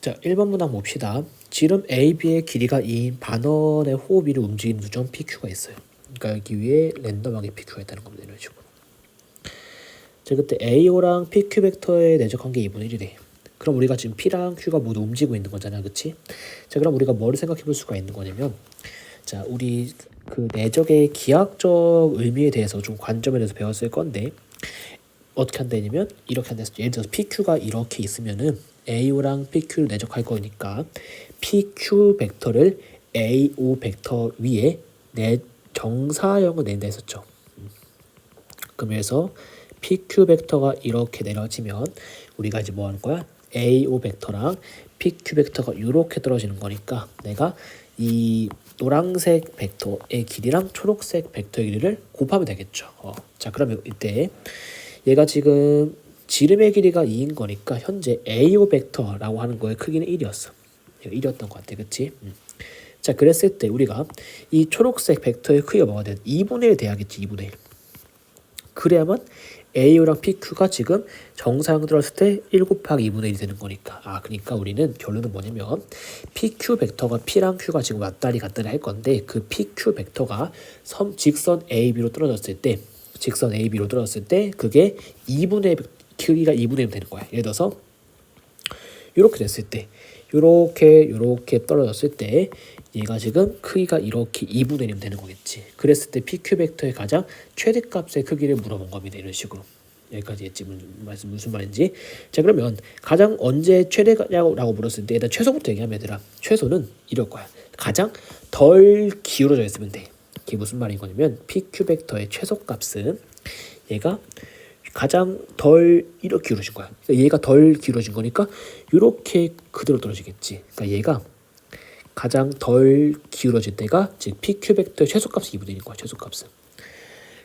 자, 1번 문항 봅시다. 지름 AB의 길이가 2인 반원의 호흡이를 움직이는 누점 PQ가 있어요. 그러니까 여기 위에 랜덤하게 PQ가 있다는 겁니다. 이런 식으로. 자, 그때 AO랑 PQ 벡터의 내적 관계 2분의 1이래. 그럼 우리가 지금 P랑 Q가 모두 움직이고 있는 거잖아. 그치? 자, 그럼 우리가 뭐를 생각해 볼 수가 있는 거냐면 자, 우리 그 내적의 기하학적 의미에 대해서 좀 관점에 대해서 배웠을 건데 어떻게 한다냐면 이렇게 한다 했어. 예를 들어서 PQ가 이렇게 있으면은 AO랑 PQ를 내적할 거니까 PQ 벡터를 AO 벡터 위에 내 정사형을 낸다 했었죠. 음. 그러면서 PQ 벡터가 이렇게 내려지면 우리가 이제 뭐 하는 거야? AO 벡터랑 PQ 벡터가 이렇게 떨어지는 거니까 내가 이 노란색 벡터의 길이랑 초록색 벡터의 길이를 곱하면 되겠죠. 어. 자 그러면 이때 얘가 지금 지름의 길이가 2인 거니까 현재 AO 벡터라고 하는 거의 크기는 1이었어. 얘가 1이었던 것 같아. 그치? 음. 자 그랬을 때 우리가 이 초록색 벡터의 크기가 뭐가 돼? 2분의 1 돼야겠지. 2분의 1. 그래야만 AO랑 PQ가 지금 정사형 들었을 때 1 곱하기 2분의 1이 되는 거니까 아 그러니까 우리는 결론은 뭐냐면 PQ 벡터가 P랑 Q가 지금 왔다리 갔다리 할 건데 그 PQ 벡터가 섬 직선 AB로 떨어졌을 때 직선 AB로 떨어졌을 때 그게 2분의 크기가 2분의 1 되는 거야 예를 들어서 이렇게 됐을 때 요렇게 요렇게 떨어졌을 때 얘가 지금 크기가 이렇게 2분의 1이면 되는 거겠지. 그랬을 때 PQ 벡터의 가장 최대값의 크기를 물어본 겁니다. 이런 식으로. 여기까지 했지 무슨, 무슨 말인지. 자 그러면 가장 언제 최대냐고 물었을 때 일단 최소부터 얘기하면 얘들아. 최소는 이럴 거야. 가장 덜 기울어져 있으면 돼. 이게 무슨 말인 거냐면 PQ 벡터의 최소값은 얘가 가장 덜 이렇게 기울어진 거야. 그러니까 얘가 덜 기울어진 거니까 이렇게 그대로 떨어지겠지. 그러니까 얘가 가장 덜 기울어질 때가 즉 PQ 벡터의 최소값이 2분의 1인 거야. 최소값은.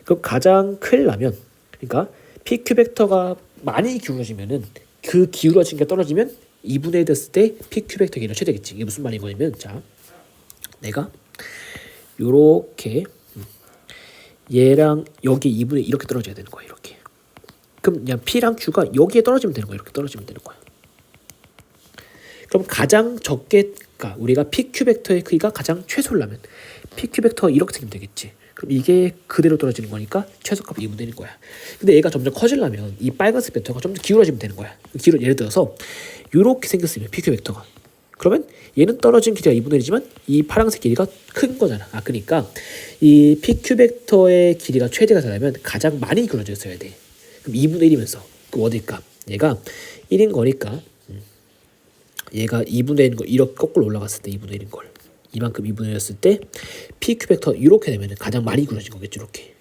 그럼 가장 크려면 그러니까 PQ 벡터가 많이 기울어지면은 그 기울어진 게 떨어지면 2분의 1 됐을 때 PQ 벡터 길이가 최대겠지. 이게 무슨 말인 거냐면 자 내가 요렇게 얘랑 여기 2분의 1 이렇게 떨어져야 되는 거야. 이렇게. 그럼 그냥 P랑 Q가 여기에 떨어지면 되는 거야. 이렇게 떨어지면 되는 거야. 그럼 가장 적게 그러니까 우리가 PQ 벡터의 크기가 가장 최소라면 PQ 벡터 이렇게 생기면 되겠지. 그럼 이게 그대로 떨어지는 거니까 최소값 2분의 1인 거야. 근데 얘가 점점 커지려면 이 빨간색 벡터가 좀더 기울어지면 되는 거야. 기울어 예를 들어서 이렇게 생겼으면 PQ 벡터가 그러면 얘는 떨어진 길이가 2분의 1이지만 이 파란색 길이가 큰 거잖아. 아 그러니까 이 PQ 벡터의 길이가 최대가 되려면 가장 많이 기울어져 있어야 돼. 그럼 2분의 1이면서 그 어딜까? 얘가 1인 거니까 얘가 2분의 1인 거 이렇게 거꾸로 올라갔을 때 2분의 1인 걸 이만큼 2분의 1이었을 때 PQ 벡터 이렇게 되면 가장 많이 기울어진 거겠죠 이렇게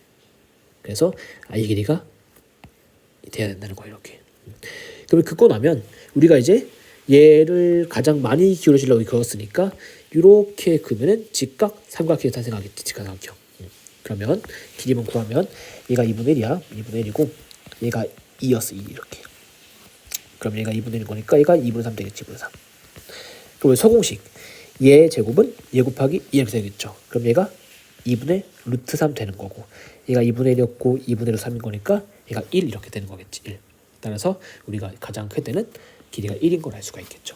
그래서 아, 이 길이가 돼야 된다는 거야 이렇게 그러면 그거 나면 우리가 이제 얘를 가장 많이 기울어지려고 그었으니까 이렇게 그면은 직각 삼각형이 탄생하겠지 직각삼각형. 음. 그러면 길이만 구하면 얘가 2분의 1이야. 2분의 1이고 얘가 2였어 2 이렇게. 그럼 얘가 2분의 1인 거니까 얘가 2분의 3 되겠지 2분의 3 그럼 서공식. 얘 제곱은 얘 곱하기 이렇게 되겠죠. 그럼 얘가 2분의 루트 3 되는 거고 얘가 2분의 1이었고 2분의 1로 3인 거니까 얘가 1 이렇게 되는 거겠지 1 따라서 우리가 가장 클 때는 길이가 1인 걸 알 수가 있겠죠